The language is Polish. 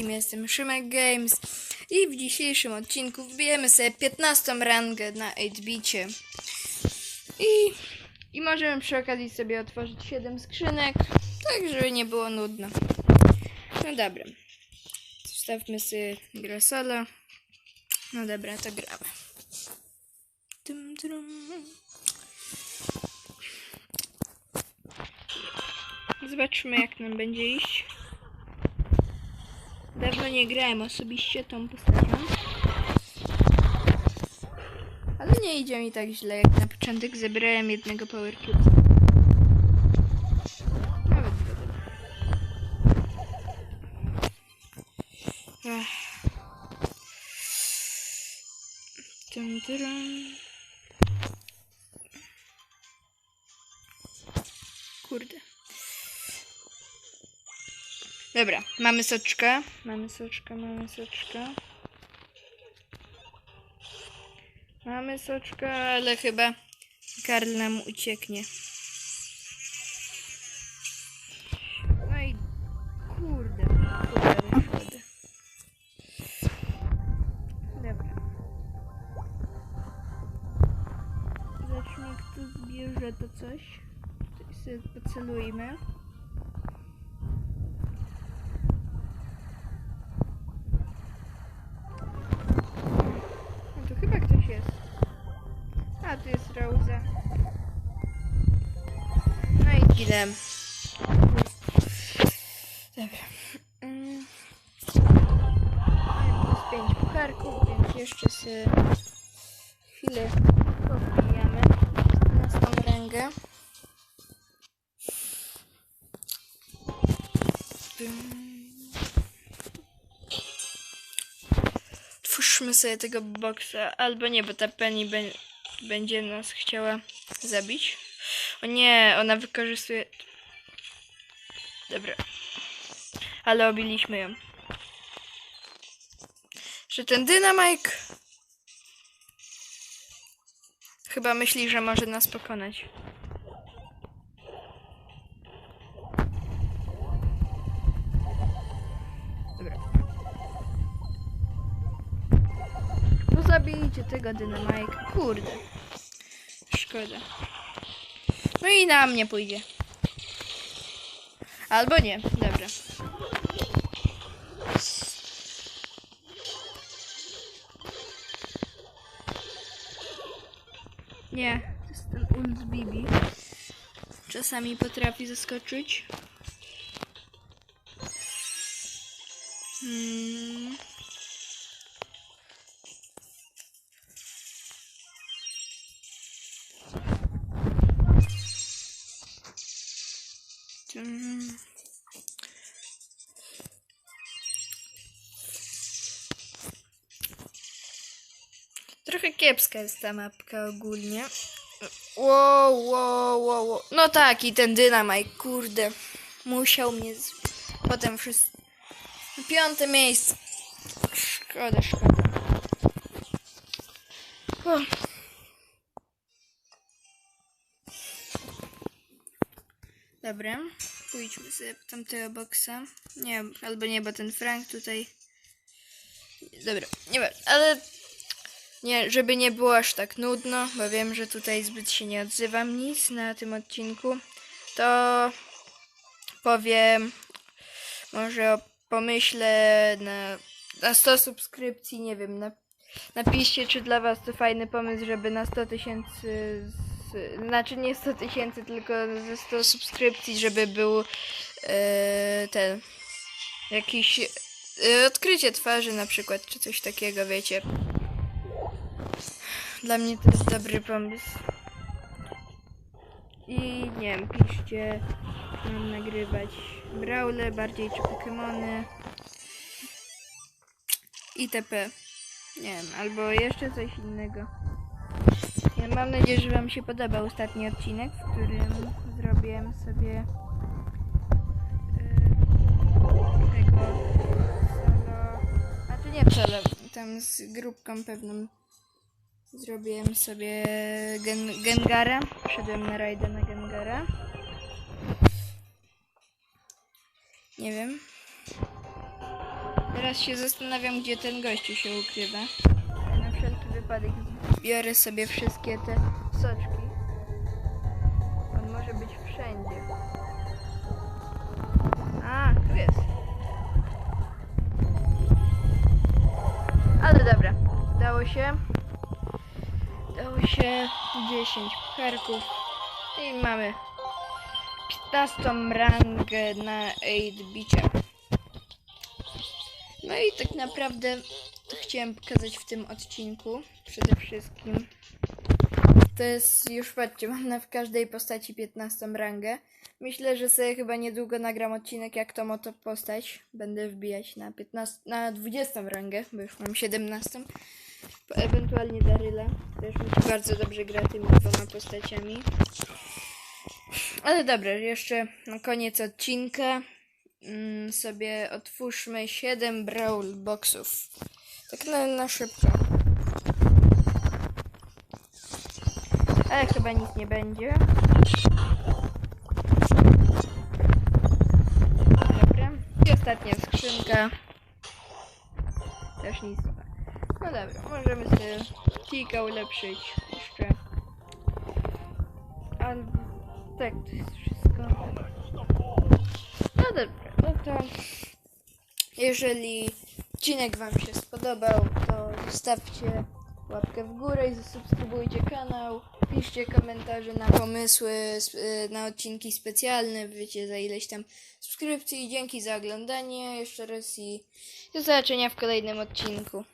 wszystkim, jestem Szymek Games i w dzisiejszym odcinku wbijemy sobie 15 rangę na 8-bicie. I, I możemy przy okazji sobie otworzyć 7 skrzynek, tak żeby nie było nudno. No dobra. Zostawmy sobie grę solo. No dobra, to gramy. Tum, tum. Zobaczmy jak nam będzie iść. Dawno nie grałem osobiście tą postacią. Ale nie idzie mi tak źle jak na początek zebrałem jednego power cube. Nawet. Kurde. Dobra, mamy soczkę. Mamy soczkę, mamy soczkę. Mamy soczkę, ale chyba Karl nam ucieknie. No i kurde, kurde, szkoda. Dobra. Zacznij, kto zbierze to coś. Tutaj sobie pocelujmy. Jest Rosa. No i gilem. Dobra. Mm. Plus pięć pucharków, więc jeszcze sobie chwilę pobijamy na tą. Dum. Twórzmy sobie tego boksa. Albo nie, bo ta Penny bę- będzie nas chciała zabić. O nie, ona wykorzystuje... Dobra. Ale obiliśmy ją. Że ten dynamik... Chyba myśli, że może nas pokonać. Dobra. No zabijcie tego dynamajka. Kurde. Szkoda. No i na mnie pójdzie. Albo nie. Dobra. Nie. To jest ten Bibi. Czasami potrafi zaskoczyć. Hmm. Trochę kiepska jest ta mapka ogólnie. Wow, wow, wow, wow. No tak, i ten dynamite, kurde. Musiał mnie. Z... Potem wszyscy. Piąte miejsce. Szkoda, szkoda. O. Dobra, pójdźmy sobie po tamtego boksa. Nie wiem, albo nie, bo ten Frank tutaj. Dobra, nie wiem, ale nie, żeby nie było aż tak nudno, bo wiem, że tutaj zbyt się nie odzywam nic na tym odcinku, to powiem, może pomyślę na, na 100 subskrypcji, nie wiem, na, napiszcie, czy dla was to fajny pomysł, żeby na 100 tysięcy, znaczy nie 100 tysięcy, tylko ze 100 subskrypcji, żeby był e, ten, jakiś e, odkrycie twarzy na przykład, czy coś takiego, wiecie. Dla mnie to jest dobry pomysł. I nie wiem, piszcie, mam nagrywać Brawle bardziej, czy Pokemony. itp. Nie wiem, albo jeszcze coś innego. Mam nadzieję, że Wam się podobał ostatni odcinek, w którym zrobiłem sobie yy, tego solo. Znaczy nie solo, tam z grupką pewną Zrobiłem sobie gen Gengara. Wszedłem na rajdę na Gengara. Nie wiem. Teraz się zastanawiam, gdzie ten gościu się ukrywa. Wypadek biorę sobie wszystkie te soczki. On może być wszędzie. A, tu jest. Ale dobra, dało się. Dało się 10 perków. I mamy 15 rangę na 8 bicie. No i tak naprawdę chciałem pokazać w tym odcinku przede wszystkim. To jest już patrzcie, mam na w każdej postaci 15 rangę. Myślę, że sobie chyba niedługo nagram odcinek jak tą oto postać. Będę wbijać na 15, na 20 rangę, bo już mam 17. Po- Ewentualnie Daryla. Też mi bardzo dobrze gra tymi dwoma postaciami. Ale dobra, jeszcze na koniec odcinka mm, sobie otwórzmy 7 Brawl Boxów. Tak na, na szybko. Ale chyba nic nie będzie. Dobra. I ostatnia skrzynka. Też nic nie ma. No dobra, możemy sobie kilka ulepszyć jeszcze. Albo tak, to jest wszystko. No dobra, no to jeżeli odcinek Wam się spodobał, to zostawcie łapkę w górę i zasubskrybujcie kanał. Piszcie komentarze na pomysły, y, na odcinki specjalne, wiecie za ileś tam subskrypcji. Dzięki za oglądanie jeszcze raz i do zobaczenia w kolejnym odcinku.